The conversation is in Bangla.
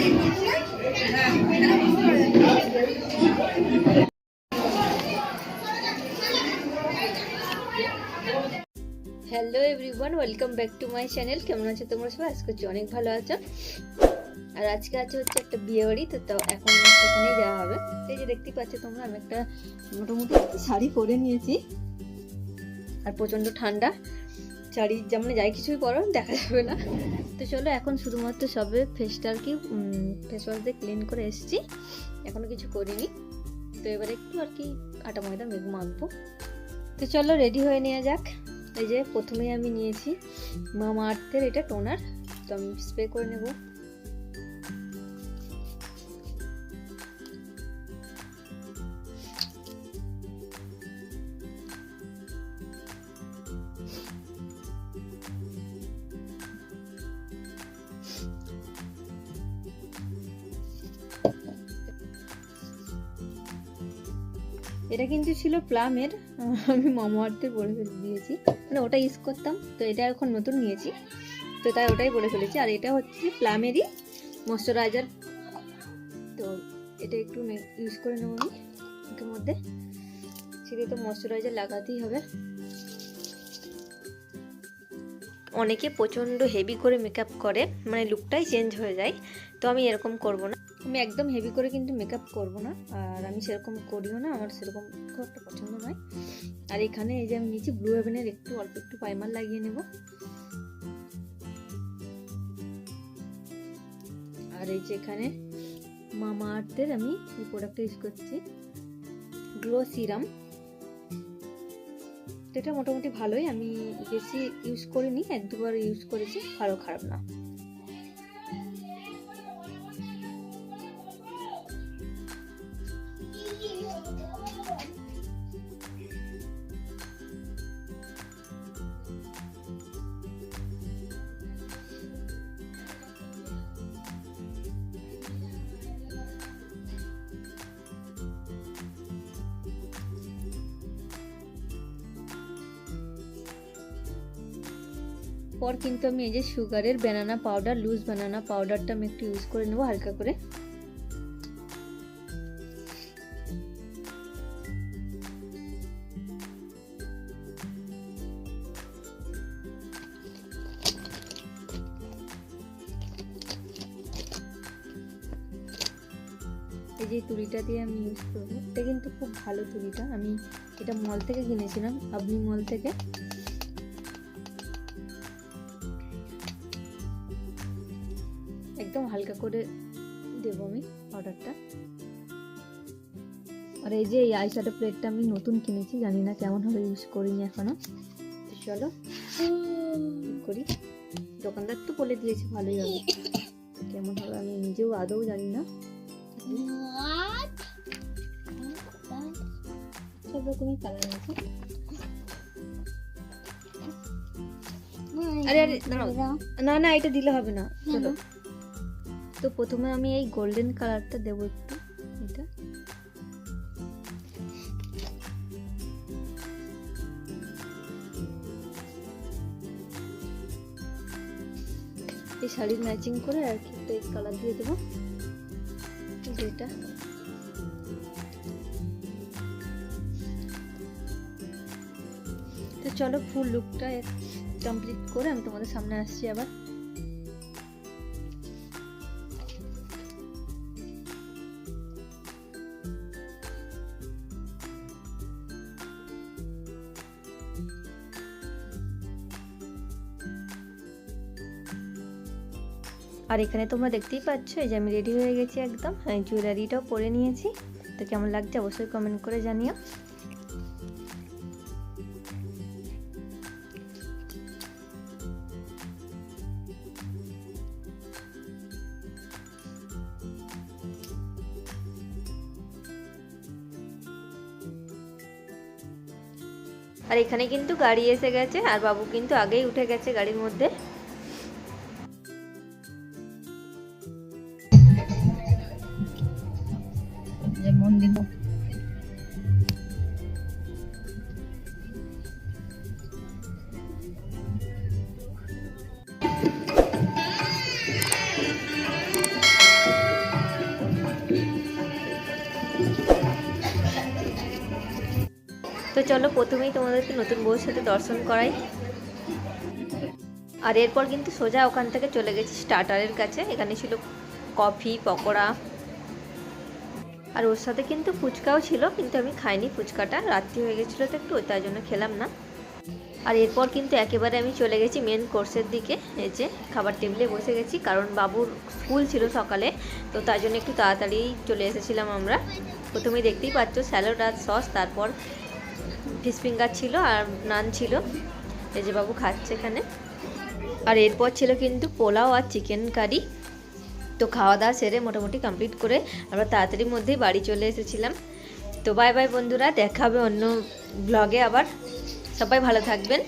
Hello everyone welcome back to my channel কেমন আছো তোমরা সবাই? আজকে হচ্ছে অনেক ভালো আছো। আর আজকে আছে হচ্ছে একটা বিয়ে বাড়ি, তো তাও এখন সেখানেই যাওয়া হবে। এই যে দেখতে পাচ্ছ তোমরা, আমি একটা মোটামুটি শাড়ি পরে নিয়েছি। আর প্রচণ্ড ঠান্ডা। শাড়ি যেমন যাই কিছুই পরো, দেখা যাবে না। তো চলো, এখন শুধুমাত্র সবে ফেসটা আর কি ফেস ওয়াশ দিয়ে ক্লিন করে এসেছি। এখনও কিছু করিনি। তো এবার একটু আর কি আটা ময়দা মেঘ মাখবো। তো চলো রেডি হয়ে নেওয়া যাক। এই যে প্রথমেই আমি নিয়েছি মামা আর্থের এটা টোনার তো আমি স্প্রে করে নেব। এটা কিন্তু ছিল প্লামের আমি মামা আর্থের বলে ফেলে দিয়েছি। মানে ওটা ইউজ করতাম, তো এটা এখন নতুন নিয়েছি। তো তাই ওটাই বলে ফেলেছি। আর এটা হচ্ছে প্লামেরই ময়শ্চারাইজার তো এটা একটু ইউজ করে নেব আমি, এটার মধ্যে। সেটা তো ময়শ্চারাইজার লাগাতেই হবে। অনেকে প্রচণ্ড হেভি করে মেকআপ করে মানে লুকটাই চেঞ্জ হয়ে যায়। তো আমি এরকম করব না। আমি একদম হেভি করে কিন্তু মেকআপ করব না। আর আমি সেরকম করিও না, আমার সেরকম খুব একটা পছন্দ নয়। আর এখানে এই যে আমি নিচে ব্লু হেভেনের একটু, অল্প একটু পাইমার লাগিয়ে নেব। আর এই যে এখানে মামা আর্থের আমি এই প্রোডাক্টটা ইউজ করছি। গ্লো সিরাম এটা মোটামুটি ভালোই, আমি বেশি ইউজ করিনি, এক দুবার ইউজ করেছি, ভালো খারাপ না। পর কিন্তু আমি এই যে সুগারের ব্যানানা পাউডার লুজ ব্যানানা পাউডারটা আমি একটু ইউজ করে নেব হালকা করে। এই যে তুলিটা দিয়ে আমি ইউজ করব, এটা কিন্তু খুব ভালো তুলিটা আমি এটা মল থেকে কিনেছিলাম আপনি মল থেকে। একদম হালকা করে দেবো আমি অর্ডারটা। আর এই যে এই আইশ্যাডো প্লেটটা আমি নতুন কিনেছি, জানি না কেমন হবে ইউজ করিনি এখনও। চলো করি? দোকানদার তো বলে দিয়েছে ভালোই হবে। কেমন হবে আমি নিজেও আদৌ জানি না। সব রকমই কালার আছে আরে আরে না না এটা দিলে হবে না। চলো তো প্রথমে আমি এই গোল্ডেন কালারটা দেবো একটু। এটা। এই শাড়ির ম্যাচিং করে আর কি একটা কালার দিয়ে দেবো। যেটা তো চলো ফুল লুকটা কমপ্লিট করে আমি তোমাদের সামনে আসছি আবার। আর এখানে তোমরা দেখতেই পাচ্ছ, এই যে আমি রেডি হয়ে গেছি একদম। হ্যাঁ জুয়েলারিটাও পরে নিয়েছি। তো কেমন লাগছে অবশ্যই কমেন্ট করে জানিও। আর এখানে কিন্তু গাড়ি এসে গেছে, আর বাবু কিন্তু আগেই উঠে গেছে গাড়ির মধ্যে। নুন তো চলো প্রথমেই তোমাদেরকে নতুন বউর সাথে দর্শন করাই। আর এরপর কিন্তু সোজা ওখান থেকে চলে গেছি স্টার্টারের কাছে। এখানে ছিল কফি পকোড়া আর ওর সাথে কিন্তু ফুচকাও ছিল, কিন্তু আমি খাইনি ফুচকাটা। রাত্রি হয়ে গেছিল তো একটু, তাই জন্য খেলাম না। আর এরপর কিন্তু একেবারে আমি চলে গেছি মেন কোর্সের দিকে। এই যে খাবার টেবিলে বসে গেছি, কারণ বাবুর স্কুল ছিল সকালে, তো তাই জন্য একটু তাড়াতাড়ি চলে এসেছিলাম আমরা। প্রথমে দেখতেই পাচ্ছ স্যালাড আর সস তারপর ফিশ ফিঙ্গার ছিল আর নান ছিল। এই যে বাবু খাচ্ছে এখানে। আর এরপর ছিল কিন্তু পোলাও আর চিকেন কারি তো খাওয়া দাওয়া সেরে মোটামুটি কমপ্লিট করে আমরা তাড়াতাড়ির মধ্যেই বাড়ি চলে এসেছিলাম। তো বাই বাই বন্ধুরা, দেখা হবে অন্য ব্লগে আবার। সবাই ভালো থাকবেন।